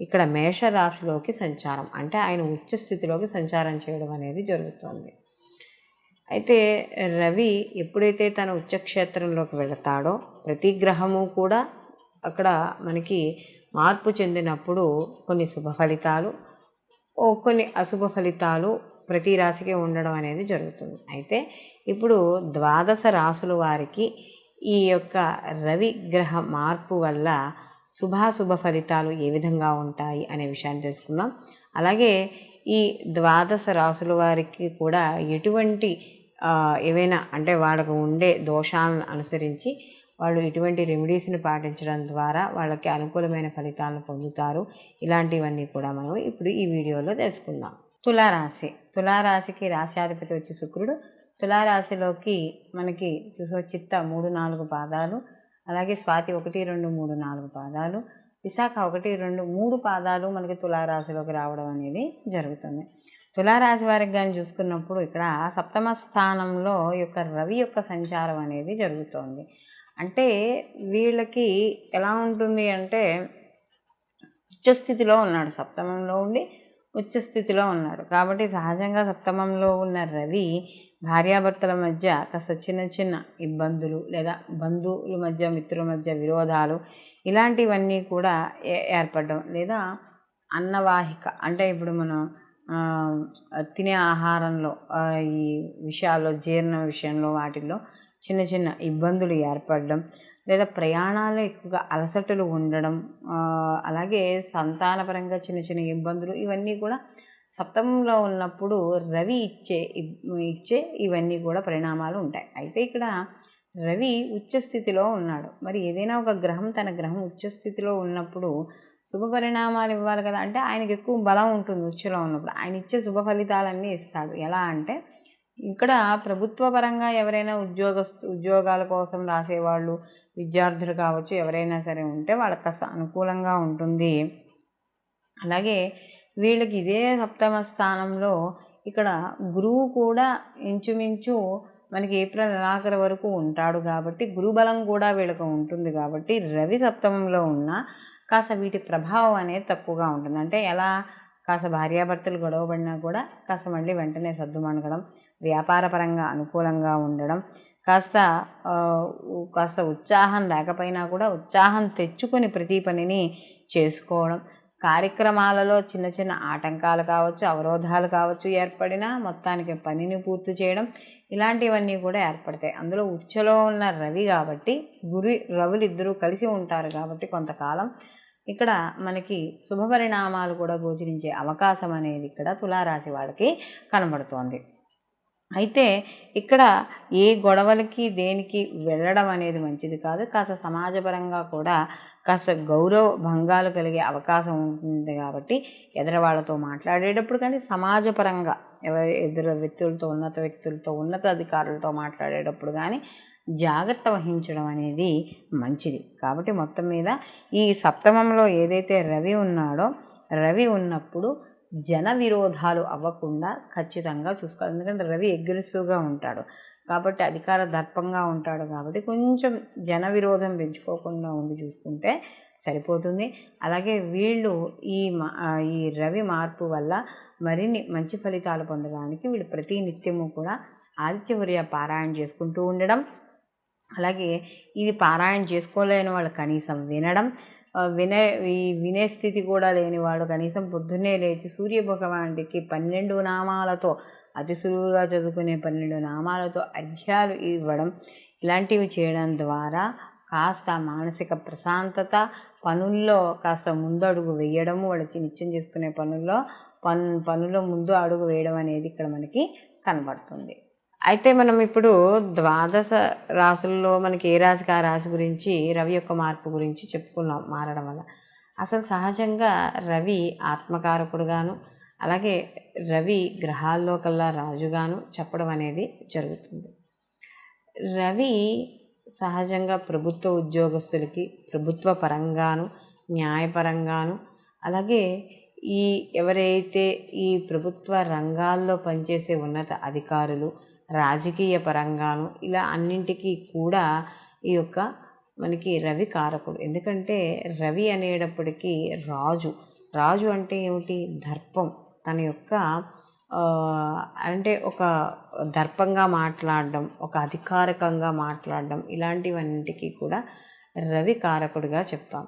ఇక్కడ మేషరాశిలోకి సంచారం అంటే ఆయన ఉచ్చ స్థితిలోకి సంచారం చేయడం అనేది జరుగుతుంది. అయితే రవి ఎప్పుడైతే తన ఉచ్చక్షేత్రంలోకి వెళతాడో ప్రతి గ్రహము కూడా అక్కడ మనకి మార్పు చెందినప్పుడు కొన్ని శుభ ఫలితాలు ఓ కొన్ని అశుభ ఫలితాలు ప్రతి రాశికి ఉండడం అనేది జరుగుతుంది. అయితే ఇప్పుడు ద్వాదశ రాసుల వారికి ఈ యొక్క రవి గ్రహ మార్పు వల్ల శుభాశుభ ఫలితాలు ఏ విధంగా ఉంటాయి అనే విషయాన్ని తెలుసుకుందాం. అలాగే ఈ ద్వాదశ రాసుల వారికి కూడా ఎటువంటి ఏవైనా అంటే వాళ్ళకు ఉండే దోషాలను అనుసరించి వాళ్ళు ఇటువంటి రెమెడీస్ని పాటించడం ద్వారా వాళ్ళకి అనుకూలమైన ఫలితాలను పొందుతారు. ఇలాంటివన్నీ కూడా మనం ఇప్పుడు ఈ వీడియోలో తెలుసుకుందాం. తులారాశి. తులారాశికి రాశ్యాధిపతి వచ్చి శుక్రుడు. తులారాశిలోకి మనకి చూసో చిత్త మూడు నాలుగు పాదాలు. అలాగే స్వాతి ఒకటి రెండు మూడు నాలుగు పాదాలు. విశాఖ ఒకటి రెండు మూడు పాదాలు మనకి తులారాశిలోకి రావడం అనేది జరుగుతుంది. తులారాశి వారికి కానీ చూసుకున్నప్పుడు ఇక్కడ సప్తమ స్థానంలో యొక్క రవి యొక్క సంచారం అనేది జరుగుతోంది. అంటే వీళ్ళకి ఎలా ఉంటుంది అంటే ఉచ్చస్థితిలో ఉన్నాడు. సప్తమంలో ఉండి ఉచ్చస్థితిలో ఉన్నాడు కాబట్టి సహజంగా సప్తమంలో ఉన్న రవి భార్యాభర్తల మధ్య కాస్త చిన్న చిన్న ఇబ్బందులు లేదా బంధువుల మధ్య మిత్రుల మధ్య విరోధాలు ఇలాంటివన్నీ కూడా ఏ- ఏర్పడడం లేదా అన్నవాహిక అంటే ఇప్పుడు మనం తినే ఆహారంలో ఈ విషయాల్లో జీర్ణ విషయంలో వాటిల్లో చిన్న చిన్న ఇబ్బందులు ఏర్పడడం లేదా ప్రయాణాలు ఎక్కువగా అలసటలు ఉండడం అలాగే సంతానపరంగా చిన్న చిన్న ఇబ్బందులు ఇవన్నీ కూడా సప్తమంలో ఉన్నప్పుడు రవి ఇచ్చే ఇబ్- ఇచ్చే ఇవన్నీ కూడా పరిణామాలు ఉంటాయి. అయితే ఇక్కడ రవి ఉచ్చస్థితిలో ఉన్నాడు. మరి ఏదైనా ఒక గ్రహం తన గ్రహం ఉచ్చస్థితిలో ఉన్నప్పుడు శుభ పరిణామాలు ఇవ్వాలి కదా అంటే ఆయనకి ఎక్కువ బలం ఉంటుంది ఉచ్చలో ఉన్నప్పుడు. ఆయన ఇచ్చే శుభ ఫలితాలన్నీ ఇస్తాడు. ఎలా అంటే ఇక్కడ ప్రభుత్వ పరంగా ఎవరైనా ఉద్యోగస్తు ఉద్యోగాల కోసం రాసేవాళ్ళు విద్యార్థులు కావచ్చు ఎవరైనా సరే ఉంటే వాళ్ళకి కాస్త అనుకూలంగా ఉంటుంది. అలాగే వీళ్ళకి ఇదే సప్తమ స్థానంలో ఇక్కడ గురువు కూడా ఇంచుమించు మనకి ఏప్రిల్ నెలాఖరు వరకు ఉంటాడు కాబట్టి గురుబలం కూడా వీళ్ళకి ఉంటుంది కాబట్టి రవి సప్తమంలో ఉన్న కాస్త వీటి ప్రభావం అనేది తక్కువగా ఉంటుంది. అంటే ఎలా కాస్త భార్యాభర్తలు గొడవబడినా కూడా కాస్త మళ్ళీ వెంటనే సర్దుమణగడం వ్యాపారపరంగా అనుకూలంగా ఉండడం. కాస్త కాస్త ఉత్సాహం లేకపోయినా కూడా ఉత్సాహం తెచ్చుకొని ప్రతి పనిని చేసుకోవడం. కార్యక్రమాలలో చిన్న చిన్న ఆటంకాలు కావచ్చు అవరోధాలు కావచ్చు ఏర్పడినా మొత్తానికి పనిని పూర్తి చేయడం ఇలాంటివన్నీ కూడా ఏర్పడతాయి. అందులో ఉచ్చలో ఉన్న రవి కాబట్టి గురి రవులు ఇద్దరూ కలిసి ఉంటారు కాబట్టి కొంతకాలం ఇక్కడ మనకి శుభ పరిణామాలు కూడా గోచరించే అవకాశం అనేది ఇక్కడ తులారాశి వాళ్ళకి కనబడుతోంది. అయితే ఇక్కడ ఏ గొడవలకి దేనికి వెళ్ళడం అనేది మంచిది కాదు. కాస్త సమాజపరంగా కూడా కాస్త గౌరవ భంగాలు కలిగే అవకాశం ఉంటుంది కాబట్టి ఎదురు వాళ్ళతో మాట్లాడేటప్పుడు కానీ సమాజపరంగా ఎవరి ఎదురు వ్యక్తులతో ఉన్నత వ్యక్తులతో ఉన్నత అధికారులతో మాట్లాడేటప్పుడు కానీ జాగ్రత్త వహించడం అనేది మంచిది. కాబట్టి మొత్తం మీద ఈ సప్తమంలో ఏదైతే రవి ఉన్నాడో రవి ఉన్నప్పుడు జన విరోధాలు అవ్వకుండా ఖచ్చితంగా చూసుకోవాలి. ఎందుకంటే రవి అగ్రెసివ్గా ఉంటాడు. కాబట్టి అధికార దర్పంగా ఉంటాడు కాబట్టి కొంచెం జన విరోధం పెంచుకోకుండా ఉండి చూసుకుంటే సరిపోతుంది. అలాగే వీళ్ళు ఈ మా- ఈ రవి మార్పు వల్ల మరిన్ని మంచి ఫలితాలు పొందడానికి వీళ్ళు ప్రతి నిత్యము కూడా ఆదిత్యవర్య పారాయణ చేసుకుంటూ ఉండడం. అలాగే ఇది పారాయణ చేసుకోలేని వాళ్ళు కనీసం వినడం. వినే ఈ వినే స్థితి కూడా లేనివాడు కనీసం పొద్దున్నే లేచి సూర్య భగవానుడికి పన్నెండు నామాలతో అతి సులువుగా చదువుకునే పన్నెండు నామాలతో అధ్యాలు ఇవ్వడం ఇలాంటివి చేయడం ద్వారా కాస్త మానసిక ప్రశాంతత పనుల్లో కాస్త ముందడుగు వేయడము వాళ్ళకి నిత్యం చేసుకునే పనుల్లో పన్ పనుల్లో ముందు అడుగు వేయడం అనేది ఇక్కడ మనకి కనబడుతుంది. అయితే మనం ఇప్పుడు ద్వాదశ రాసుల్లో మనకి ఏ రాశికి ఆ రాశి గురించి రవి యొక్క మార్పు గురించి చెప్పుకున్నాం మారడం వల్ల. అసలు సహజంగా రవి ఆత్మకారకుడుగాను అలాగే రవి గ్రహాల్లో కల్లా రాజుగాను చెప్పడం అనేది జరుగుతుంది. రవి సహజంగా ప్రభుత్వ ఉద్యోగస్తులకి ప్రభుత్వ పరంగాను న్యాయపరంగాను అలాగే ఈ ఎవరైతే ఈ ప్రభుత్వ రంగాల్లో పనిచేసే ఉన్నత అధికారులు రాజకీయ పరంగాను ఇలా అన్నింటికీ కూడా ఈ యొక్క మనకి రవి కారకుడు. ఎందుకంటే రవి అనేటప్పటికీ రాజు. రాజు అంటే ఏమిటి? దర్పం. తన యొక్క అంటే ఒక దర్పంగా మాట్లాడడం ఒక అధికారికంగా మాట్లాడడం ఇలాంటివన్నిటికీ కూడా రవి కారకుడుగా చెప్తాం.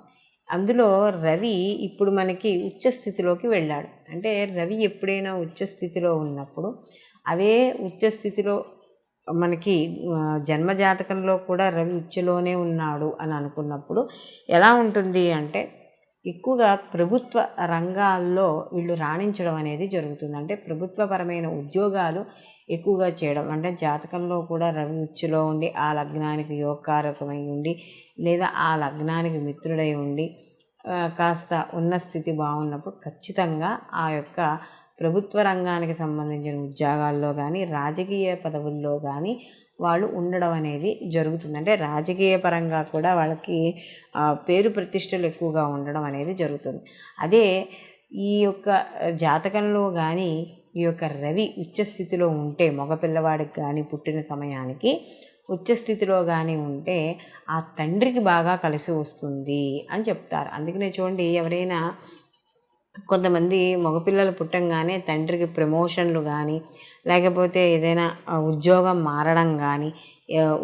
అందులో రవి ఇప్పుడు మనకి ఉచ్చ స్థితిలోకి వెళ్ళాడు. అంటే రవి ఎప్పుడైనా ఉచ్చ స్థితిలో ఉన్నప్పుడు అదే ఉచ్చ స్థితిలో మనకి జన్మజాతకంలో కూడా రవి ఉచ్చలోనే ఉన్నాడు అని అనుకున్నప్పుడు ఎలా ఉంటుంది అంటే ఎక్కువగా ప్రభుత్వ రంగాల్లో వీళ్ళు రాణించడం అనేది జరుగుతుంది. అంటే ప్రభుత్వపరమైన ఉద్యోగాలు ఎక్కువగా చేయడం. అంటే జాతకంలో కూడా రవి ఉచ్చులో ఉండి ఆ లగ్నానికి యోగకారకమై ఉండి లేదా ఆ లగ్నానికి మిత్రుడై ఉండి కాస్త ఉన్న స్థితి బాగున్నప్పుడు ఖచ్చితంగా ఆ యొక్క ప్రభుత్వ రంగానికి సంబంధించిన ఉద్యోగాల్లో కానీ రాజకీయ పదవుల్లో కానీ వాళ్ళు ఉండడం అనేది జరుగుతుంది. అంటే రాజకీయ పరంగా కూడా వాళ్ళకి పేరు ప్రతిష్టలు ఎక్కువగా ఉండడం అనేది జరుగుతుంది. అదే ఈ యొక్క జాతకంలో కానీ ఈ యొక్క రవి ఉచ్చస్థితిలో ఉంటే మగపిల్లవాడికి కానీ పుట్టిన సమయానికి ఉచ్చస్థితిలో కానీ ఉంటే ఆ తండ్రికి బాగా కలిసి వస్తుంది అని చెప్తారు. అందుకనే చూడండి ఎవరైనా కొంతమంది మగపిల్లలు పుట్టంగానే తండ్రికి ప్రమోషన్లు కానీ లేకపోతే ఏదైనా ఉద్యోగం మారడం కానీ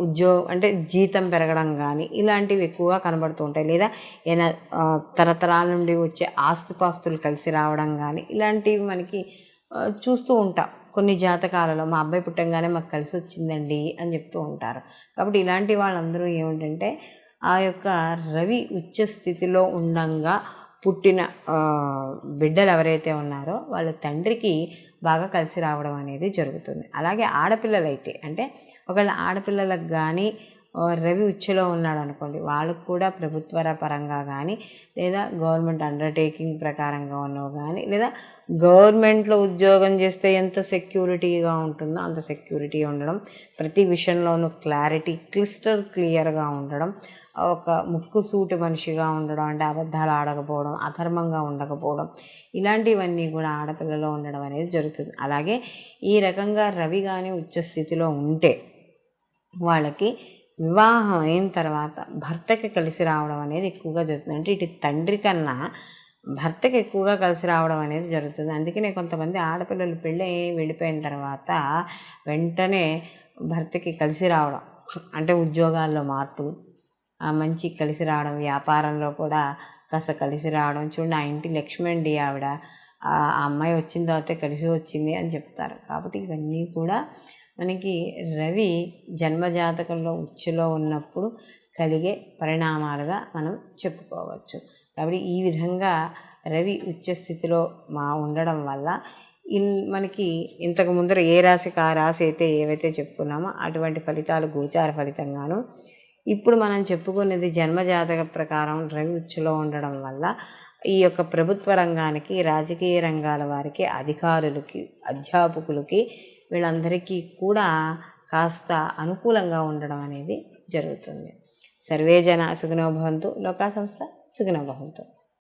ఉద్యోగం అంటే జీతం పెరగడం కానీ ఇలాంటివి ఎక్కువగా కనబడుతూ ఉంటాయి. లేదా ఏదైనా తరతరాల నుండి వచ్చే ఆస్తుపాస్తులు కలిసి రావడం కానీ ఇలాంటివి మనకి చూస్తూ ఉంటాం. కొన్ని జాతకాలలో మా అబ్బాయి పుట్టంగానే మాకు కలిసి వచ్చిందండి అని చెప్తూ ఉంటారు. కాబట్టి ఇలాంటి వాళ్ళందరూ ఏమిటంటే ఆ యొక్క రవి ఉచ్చ స్థితిలో ఉండంగా పుట్టిన బిడ్డలు ఎవరైతే ఉన్నారో వాళ్ళ తండ్రికి బాగా కలిసి రావడం అనేది జరుగుతుంది. అలాగే ఆడపిల్లలైతే అంటే ఒకవేళ ఆడపిల్లలకు కానీ రవి ఉచ్చులో ఉన్నాడు అనుకోండి వాళ్ళకు కూడా ప్రభుత్వ పరంగా కానీ లేదా గవర్నమెంట్ అండర్టేకింగ్ ప్రకారంగా ఉన్నవి కానీ లేదా గవర్నమెంట్లో ఉద్యోగం చేస్తే ఎంత సెక్యూరిటీగా ఉంటుందో అంత సెక్యూరిటీ ఉండడం ప్రతి విషయంలోనూ క్లారిటీ క్లిస్టర్ క్లియర్గా ఉండడం ఒక ముక్కు సూటి మనిషిగా ఉండడం అంటే అబద్ధాలు ఆడకపోవడం అధర్మంగా ఉండకపోవడం ఇలాంటివన్నీ కూడా ఆడపిల్లలో ఉండడం అనేది జరుగుతుంది. అలాగే ఈ రకంగా రవి కానీ ఉచ్చ స్థితిలో ఉంటే వాళ్ళకి వివాహం అయిన తర్వాత భర్తకి కలిసి రావడం అనేది ఎక్కువగా జరుగుతుంది. అంటే ఇటు తండ్రి కన్నా భర్తకి ఎక్కువగా కలిసి రావడం అనేది జరుగుతుంది. అందుకనే కొంతమంది ఆడపిల్లలు పెళ్ళి వెళ్ళిపోయిన తర్వాత వెంటనే భర్తకి కలిసి రావడం అంటే ఉద్యోగాల్లో మార్పులు మంచి కలిసి రావడం వ్యాపారంలో కూడా కాస్త కలిసి రావడం. చూడండి ఆ ఇంటి లక్ష్మి అండి ఆవిడ. ఆ అమ్మాయి వచ్చిన తర్వాత కలిసి వచ్చింది అని చెప్తారు. కాబట్టి ఇవన్నీ కూడా మనకి రవి జన్మజాతకంలో ఉచ్చులో ఉన్నప్పుడు కలిగే పరిణామాలుగా మనం చెప్పుకోవచ్చు. కాబట్టి ఈ విధంగా రవి ఉచ్చ స్థితిలో మా ఉండడం వల్ల ఇల్ మనకి ఇంతకు ముందర ఏ రాశికి ఆ రాశి అయితే ఏవైతే చెప్పుకున్నామో అటువంటి ఫలితాలు గోచార ఫలితంగాను ఇప్పుడు మనం చెప్పుకునేది జన్మజాతక ప్రకారం రవి ఉచ్చులో ఉండడం వల్ల ఈ యొక్క ప్రభుత్వ రంగానికి రాజకీయ రంగాల వారికి అధికారులకి అధ్యాపకులకి వీళ్ళందరికీ కూడా కాస్త అనుకూలంగా ఉండడం అనేది జరుగుతుంది. సర్వే జన సుఖినో భవంతు. లోకా సంస్థ సుఖినో భవంతు.